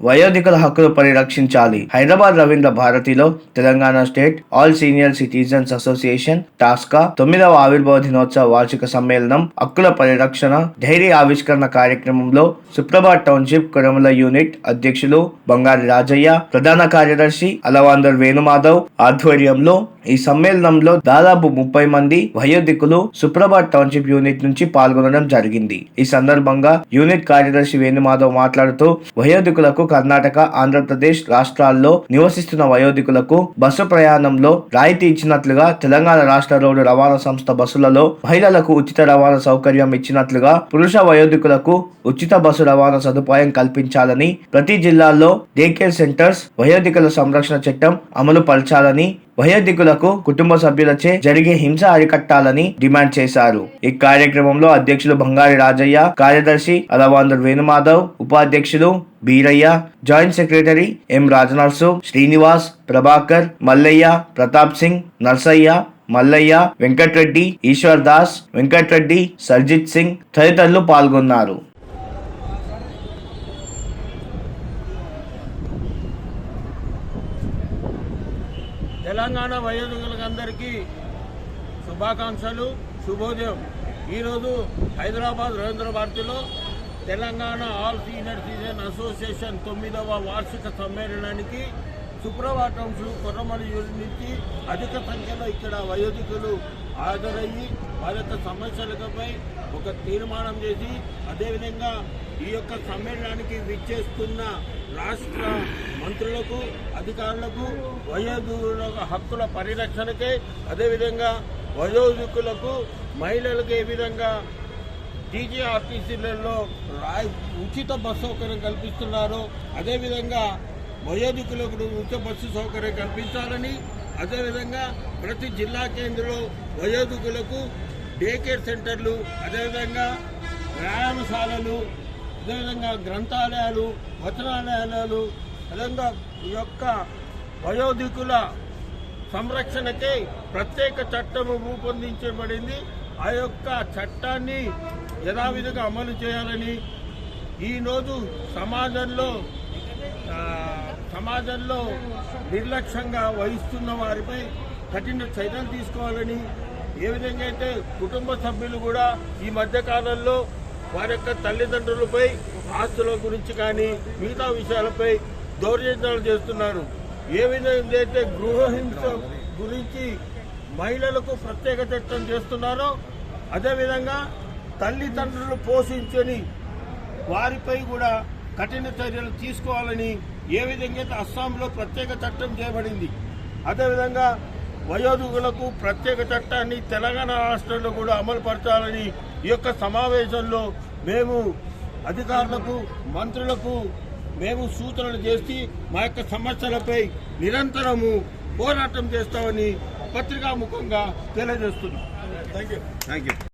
వయోధికుల హక్కులు పరిరక్షించాలి హైదరాబాద్ రవీంద్ర భారతిలో Telangana state all senior citizens association TASCA తొమ్మిదవ ఆవిర్భావ దినోత్సవ వార్షిక సమ్మేళనం హక్కుల పరిరక్షణ ధైర్య ఆవిష్కరణ కార్యక్రమంలో సుప్రభాత్ టౌన్షిప్ కొరమల యూనిట్ అధ్యక్షులు బంగారి రాజయ్య ప్రధాన కార్యదర్శి అలవాందర్ వేణుమాధవ్ ఆధ్వర్యంలో ఈ సమ్మేళనంలో దాదాపు ముప్పై మంది వయోధికులు సుప్రభాత్ టౌన్షిప్ యూనిట్ నుంచి పాల్గొనడం జరిగింది. ఈ సందర్భంగా యూనిట్ కార్యదర్శి వేణుమాధవ్ మాట్లాడుతూ వయోధికులకు కర్ణాటక ఆంధ్రప్రదేశ్ రాష్ట్రాల్లో నివసిస్తున్న వయోధికులకు బస్సు ప్రయాణంలో రాయితీ ఇచ్చినట్లుగా తెలంగాణ రాష్ట్ర రోడ్డు రవాణా సంస్థ బస్సులలో మహిళలకు ఉచిత రవాణా సౌకర్యం ఇచ్చినట్లుగా పురుష వయోధికులకు ఉచిత బస్సు రవాణా సదుపాయం కల్పించాలని ప్రతి జిల్లాల్లో డే కేర్ సెంటర్స్ వయోధికుల సంరక్షణ చట్టం అమలు పరచాలని వయోధికులకు కుటుంబ సభ్యులచే జరిగే హింస అరికట్టాలని డిమాండ్ చేశారు. ఈ కార్యక్రమంలో అధ్యక్షులు బంగారి రాజయ్య కార్యదర్శి అలవాందర్ వేణుమాధవ్ ఉపాధ్యక్షులు Beeraiah joint secretary M Rajanarsu Srinivas Prabhakar Mallaiah Pratap Singh Narsaiah Mallaiah Venkatreddy Eshwar Das Venkatreddy Surjit Singh తదితరులు పాల్గొన్నారు. తెలంగాణ వయోజనులందరికీ శుభాకాంక్షలు శుభోదయం. ఈరోజు హైదరాబాద్ రవీంద్ర భారతిలో Telangana all senior citizen association తొమ్మిదవ వార్షిక సమ్మేళనానికి సుప్రభాతంసు కొర్రమల నుంచి అధిక సంఖ్యలో ఇక్కడ వయోధికులు హాజరయ్యి వారి యొక్క సమస్యలపై ఒక తీర్మానం చేసి అదేవిధంగా ఈ యొక్క సమ్మేళనానికి విచ్చేస్తున్న రాష్ట్ర మంత్రులకు అధికారులకు వయోధికుల హక్కుల పరిరక్షణకే అదేవిధంగా వయోధికులకు మహిళలకు ఏ విధంగా టీజీఆర్టీసీలలో రాయ్ ఉచిత బస్సు సౌకర్యం కల్పిస్తున్నారో అదేవిధంగా వయోధికులకు ఉచిత బస్సు సౌకర్యం కల్పించాలని అదేవిధంగా ప్రతి జిల్లా కేంద్రంలో వయోధికులకు డే కేర్ సెంటర్లు అదేవిధంగా వ్యాయామశాలలు అదేవిధంగా గ్రంథాలయాలు వచనాలయాలు అదేవిధంగా ఈ యొక్క వయోధికుల సంరక్షణకై ప్రత్యేక చట్టము రూపొందించబడింది. ఆ యొక్క చట్టాన్ని యథావిధిగా అమలు చేయాలని ఈరోజు సమాజంలో సమాజంలో నిర్లక్ష్యంగా వహిస్తున్న వారిపై కఠిన చర్యలు తీసుకోవాలని ఏ విధంగా అయితే కుటుంబ సభ్యులు కూడా ఈ మధ్య కాలంలో వారి యొక్క తల్లిదండ్రులపై ఆస్తుల గురించి కానీ మిగతా విషయాలపై దౌర్జన్యాలు చేస్తున్నారు. ఏ విధంగా అయితే గృహహింస గురించి మహిళలకు ప్రత్యేక చట్టం చేస్తున్నారో అదేవిధంగా తల్లిదండ్రులు పోషించని వారిపై కూడా కఠిన చర్యలు తీసుకోవాలని ఏ విధంగా అయితే అస్సాంలో ప్రత్యేక చట్టం చేయబడింది అదేవిధంగా వయోధికులకు ప్రత్యేక చట్టాన్ని తెలంగాణ రాష్ట్రంలో కూడా అమలు పరచాలని ఈ యొక్క సమావేశంలో మేము అధికారులకు మంత్రులకు మేము సూచనలు చేసి మా యొక్క సమస్యలపై నిరంతరము పోరాటం చేస్తామని పత్రికాముఖంగా తెలియజేస్తున్నాం. Thank you thank you